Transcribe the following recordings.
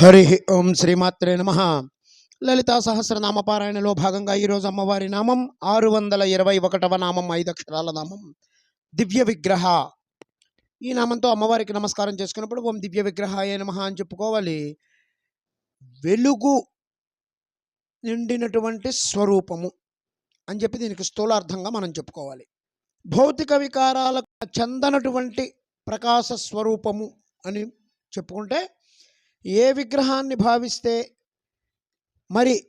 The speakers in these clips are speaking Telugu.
హరి ఓం శ్రీమాత్రే నమ. లలితా సహస్రనామ పారాయణలో భాగంగా ఈరోజు అమ్మవారి నామం ఆరు వందల ఇరవై ఒకటవ నామం ఐదు అక్షరాల నామం దివ్య విగ్రహ. ఈ నామంతో అమ్మవారికి నమస్కారం చేసుకున్నప్పుడు ఓం దివ్య విగ్రహాయ నమ అని చెప్పుకోవాలి. వెలుగు నిండినటువంటి స్వరూపము అని చెప్పి దీనికి స్థూలార్థంగా మనం చెప్పుకోవాలి. భౌతిక వికారాలకు చెందనటువంటి ప్రకాశ స్వరూపము అని చెప్పుకుంటే ఏ విగ్రహాన్ని భావిస్తే మరి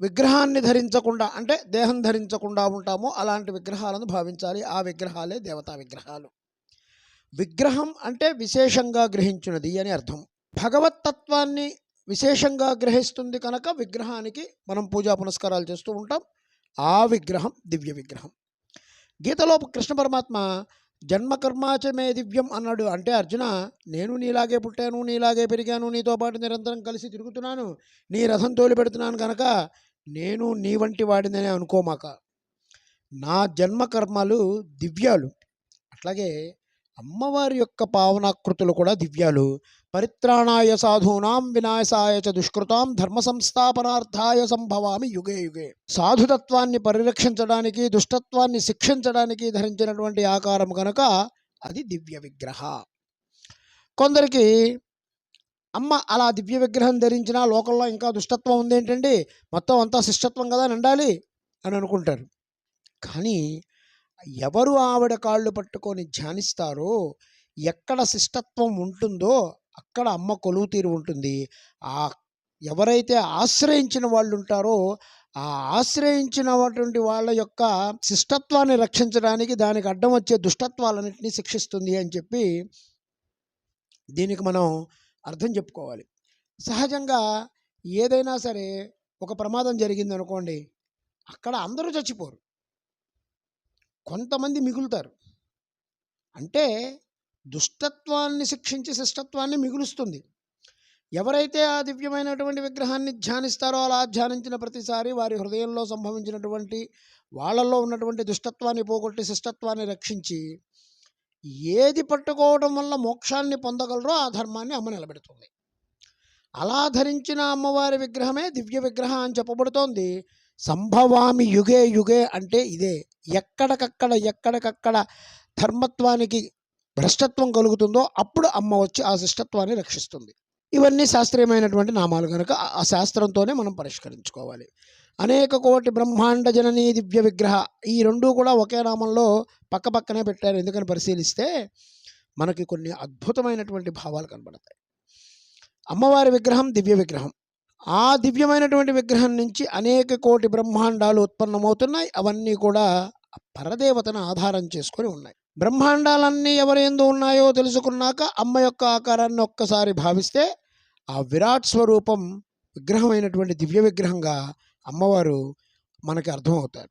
విగ్రహాన్ని ధరించకుండా అంటే దేహం ధరించకుండా ఉంటామో అలాంటి విగ్రహాలను భావించాలి. ఆ విగ్రహాలే దేవతా విగ్రహాలు. విగ్రహం అంటే విశేషంగా గ్రహించినది అని అర్థం. భగవత్తత్వాన్ని విశేషంగా గ్రహిస్తుంది కనుక విగ్రహానికి మనం పూజా పునస్కారాలు చేస్తూ ఉంటాం. ఆ విగ్రహం దివ్య విగ్రహం. గీతలో కృష్ణ పరమాత్మ జన్మకర్మాచమే దివ్యం అన్నాడు. అంటే అర్జున నేను నీలాగే పుట్టాను నీలాగే పెరిగాను నీతో పాటు నిరంతరం కలిసి తిరుగుతున్నాను నీ రథం తోలి పెడుతున్నాను కనుక నేను నీ వంటి వాడిననే అనుకోమాక. నా జన్మకర్మలు దివ్యాలు. అట్లాగే అమ్మవారి యొక్క పావనాకృతులు కూడా దివ్యాలు. పరిత్రాణాయ సాధూనాం వినాశాయ చ దుష్కృతాం ధర్మ సంస్థాపనార్థాయ సంభవామి యుగే యుగే. సాధుతత్వాన్ని పరిరక్షించడానికి దుష్టత్వాన్ని శిక్షించడానికి ధరించినటువంటి ఆకారం కనుక అది దివ్య విగ్రహ. కొందరికి అమ్మ అలా దివ్య విగ్రహం ధరించినా లోకంలో ఇంకా దుష్టత్వం ఉంది ఏంటండి? మొత్తం అంతా శిష్టత్వం కదా నిండాలి అని అనుకుంటారు. కానీ ఎవరు ఆవిడ కాళ్ళు పట్టుకొని ధ్యానిస్తారో ఎక్కడ శిష్టత్వం ఉంటుందో అక్కడ అమ్మ కొలువు తీరు ఉంటుంది. ఆ ఎవరైతే ఆశ్రయించిన వాళ్ళు ఉంటారో ఆ ఆశ్రయించినటువంటి వాళ్ళ యొక్క శిష్టత్వాన్ని రక్షించడానికి దానికి అడ్డం వచ్చే దుష్టత్వాలన్నింటినీ శిక్షిస్తుంది అని చెప్పి దీనికి మనం అర్థం చెప్పుకోవాలి. సహజంగా ఏదైనా సరే ఒక ప్రమాదం జరిగింది అనుకోండి అక్కడ అందరూ చచ్చిపోరు. కొంతమంది మిగులుతారు. అంటే దుష్టత్వాన్ని శిక్షించి శిష్టత్వాన్ని మిగులుస్తుంది. ఎవరైతే ఆ దివ్యమైనటువంటి విగ్రహాన్ని ధ్యానిస్తారో అలా ధ్యానించిన ప్రతిసారి వారి హృదయంలో సంభవించినటువంటి వాళ్ళల్లో ఉన్నటువంటి దుష్టత్వాన్ని పోగొట్టి శిష్టత్వాన్ని రక్షించి ఏది పట్టుకోవడం వల్ల మోక్షాన్ని పొందగలరో ఆ ధర్మాన్ని అమ్మ నిలబెడుతుంది. అలా ధరించిన అమ్మవారి విగ్రహమే దివ్య విగ్రహం అని చెప్పబడుతోంది. సంభవామి యుగే యుగే అంటే ఇదే. ఎక్కడికక్కడ ఎక్కడికక్కడ ధర్మత్వానికి భ్రష్టత్వం కలుగుతుందో అప్పుడు అమ్మ వచ్చి ఆ శిష్టత్వాన్ని రక్షిస్తుంది. ఇవన్నీ శాస్త్రీయమైనటువంటి నామాలు కనుక ఆ- శాస్త్రంతోనే మనం పరిష్కరించుకోవాలి. అనేక కోటి బ్రహ్మాండ జననీ దివ్య విగ్రహ ఈ రెండు కూడా ఒకే నామంలో పక్క పక్కనే పెట్టారు. ఎందుకని పరిశీలిస్తే మనకి కొన్ని అద్భుతమైనటువంటి భావాలు కనబడతాయి. అమ్మవారి విగ్రహం దివ్య విగ్రహం. ఆ దివ్యమైనటువంటి విగ్రహం నుంచి అనేక కోటి బ్రహ్మాండాలు ఉత్పన్నమవుతున్నాయి. అవన్నీ కూడా పరదేవతను ఆధారం చేసుకొని ఉన్నాయి. బ్రహ్మాండాలన్నీ ఎవరు ఎందు ఉన్నాయో తెలుసుకున్నాక అమ్మ యొక్క ఆకారాన్ని ఒక్కసారి భావిస్తే ఆ విరాట్ స్వరూపం విగ్రహమైనటువంటి దివ్య విగ్రహంగా అమ్మవారు మనకి అర్థమవుతారు.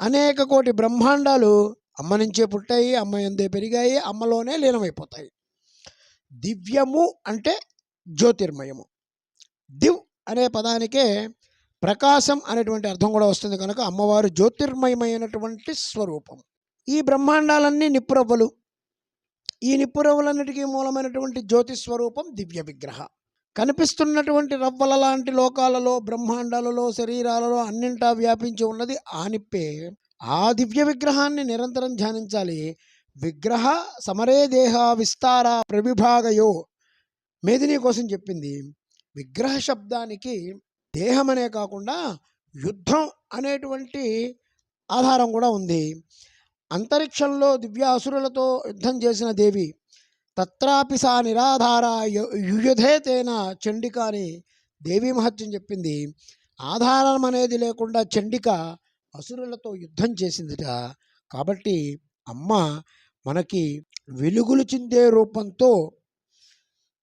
అనేక కోటి బ్రహ్మాండాలు అమ్మ నుంచే పుట్టాయి అమ్మ ఎందే పెరిగాయి అమ్మలోనే లీనమైపోతాయి. దివ్యము అంటే జ్యోతిర్మయము. దివ్ అనే పదానికే ప్రకాశం అనేటువంటి అర్థం కూడా వస్తుంది కనుక అమ్మవారు జ్యోతిర్మయమైనటువంటి స్వరూపం. ఈ బ్రహ్మాండాలన్నీ నిప్పురవ్వలు. ఈ నిప్పురవ్వలన్నిటికీ మూలమైనటువంటి జ్యోతి స్వరూపం దివ్య విగ్రహ. కనిపిస్తున్నటువంటి రవ్వల లాంటి లోకాలలో బ్రహ్మాండాలలో శరీరాలలో అన్నింటా వ్యాపించి ఉన్నది ఆ నిప్పే. ఆ దివ్య విగ్రహాన్ని నిరంతరం ధ్యానించాలి. విగ్రహ సమరే దేహ విస్తార ప్రవిభాగయో. మేదిని కోసం చెప్పింది. విగ్రహ శబ్దానికి దేహమనే కాకుండా యుద్ధం అనేటువంటి ఆధారం కూడా ఉంది. అంతరిక్షంలో దివ్య అసురులతో యుద్ధం చేసిన దేవి తత్రాపి సా నిరాధార యు- యుయుధే తేన చండిక అని దేవీ మహత్యం చెప్పింది. ఆధారం అనేది లేకుండా చండిక అసురులతో యుద్ధం చేసిందిట. కాబట్టి అమ్మ మనకి వెలుగులు చిందే రూపంతో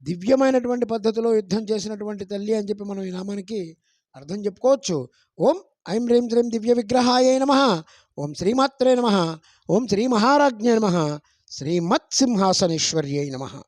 దివ్యమైనటువంటి పద్ధతిలో యుద్ధం చేసినటువంటి తల్లి అని చెప్పి మనం ఈ నామానికి అర్థం చెప్పుకోవచ్చు. ఓం ఐం హ్రీం శ్రీం దివ్య విగ్రహాయ నమ. ఓం శ్రీమాత్రే నమ. ఓం శ్రీ మహారాజ్ఞే నమ. శ్రీమత్సింహాసనేశ్వర్యై నమ.